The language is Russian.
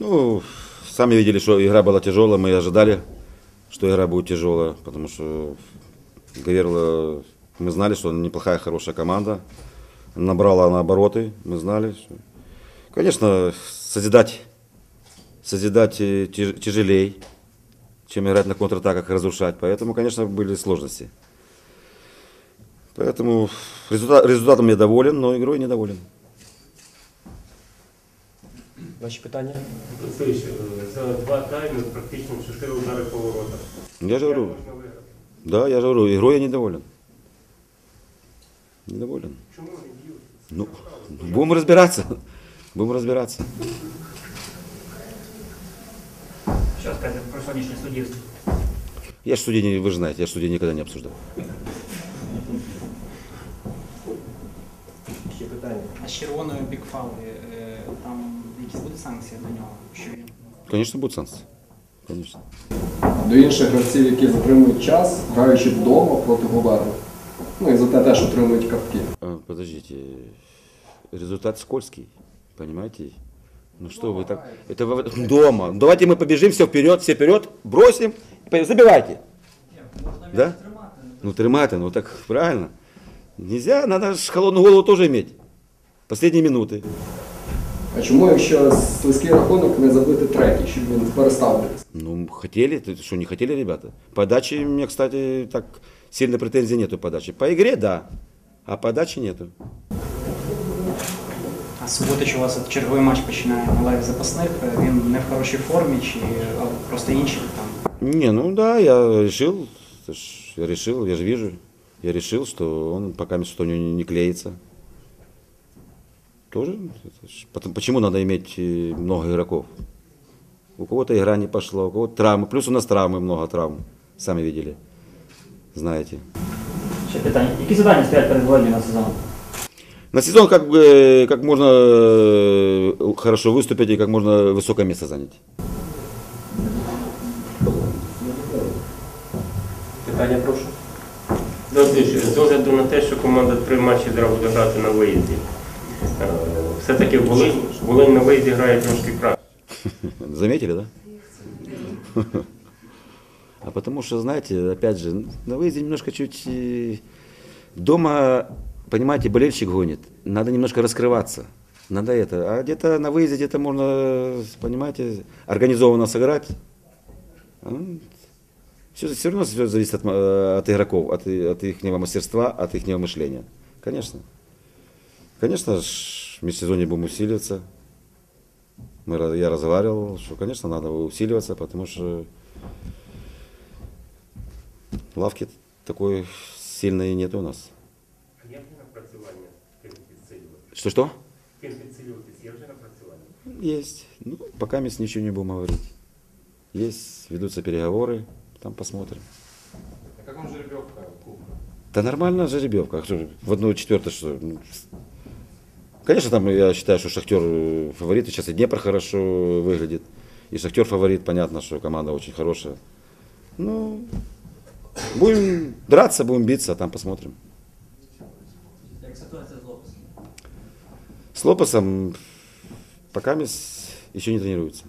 Ну, сами видели, что игра была тяжелая, мы ожидали, что игра будет тяжелая, потому что Гаверла, мы знали, что неплохая, хорошая команда, набрала она обороты, мы знали. Что... Конечно, созидать, созидать э, тяж- тяжелей, чем играть на контратаках и разрушать, поэтому, конечно, были сложности. Поэтому результат, результатом я доволен, но игрой недоволен. Ваші питання? Олексійович, е, за два тайми практично чотири удари по воротах. Я же Як говорю, можна виграти? да, я же говорю, игрой я недоволен. Недоволен. Чому не б'ють? Ну, будем разбираться. Будем разбираться. Що сказати про сьогоднішнє суддівство? Я ж судей, не- вы же знаете, я ж судей никогда не обсуждал. Ще питання. А з червоною бікфаули е, там якісь будуть санкції до нього? Що він Конечно, будут санкции. Конечно. До інших гравців, які затримують час, граючи вдома проти Говерли. Ну і за те теж отримують картки. А, Подождите, результат скользкий, понимаете? Ну что вы так, это вы- дома. Давайте мы побежим, все вперед, все вперед, бросим, и поедем. забивайте. Да? Ну тримайте, ну так правильно. Нельзя, надо же холодную голову тоже иметь. Последние минуты. А чому, якщо слизький рахунок, не забити третій, щоб він перестав битися? Ну, хотели, ты что, не хотели ребята? Подачи у меня, кстати, так сильно претензий нету подачи. По игре, да, а подачи нету. а Суботич у вас от черговий матч починає на лаві запасних. Е, Він не в хорошій формі чи а, просто інший там. Не, ну да, я решил, это ж я решил, я же вижу, я решил, что он пока что у него не, не клеится. Тоже, это ж потом- почему надо иметь э, много игроков? У кого-то игра не пошла, у кого-то травмы, плюс у нас травмы, много травм, сами видели, знаете. Ще питання. Які завдання стоять перед Володією на сезон? На сезон как, бы, как можно э, хорошо выступить и как можно высокое место занять. Питання прошу. Олексійович, з огляду на те, що команда три матчі зараз буде грати на виїзді. е, Все-таки Волинь, Волинь на виїзді грає трошки краще. Заметили, да? А потому что, знаете, опять же, на выезде немножко чуть... э, Дома, понимаете, болельщик гонит. Надо немножко раскрываться. Надо это. А где-то на выезде где-то можно, понимаете, организованно сыграть. Все, все равно все зависит от, м- от игроков, от, и- от их мастерства, от их мышления. Конечно. Конечно, ж, в межсезонье будем усиливаться. Мы, раз- я разговаривал, что, конечно, надо усиливаться, потому что лавки такой сильной нет у нас. А є вже напрацювання ким підсилювати? Что-что? Ким підсилюватись? Є вже напрацювання? Есть. Ну, пока мы ничего не будем говорить. Есть, ведутся переговоры, там посмотрим. А як вам жеребьовка кубка? Да нормально жеребьевка. А что, В одну четвертую что? Конечно, там я считаю, что Шахтер фаворит. Сейчас и Днепр хорошо выглядит. И Шахтер фаворит, понятно, что команда очень хорошая. Ну, будем драться, будем биться, а там посмотрим. З Лопесом? С Лопесом пока еще не тренируется.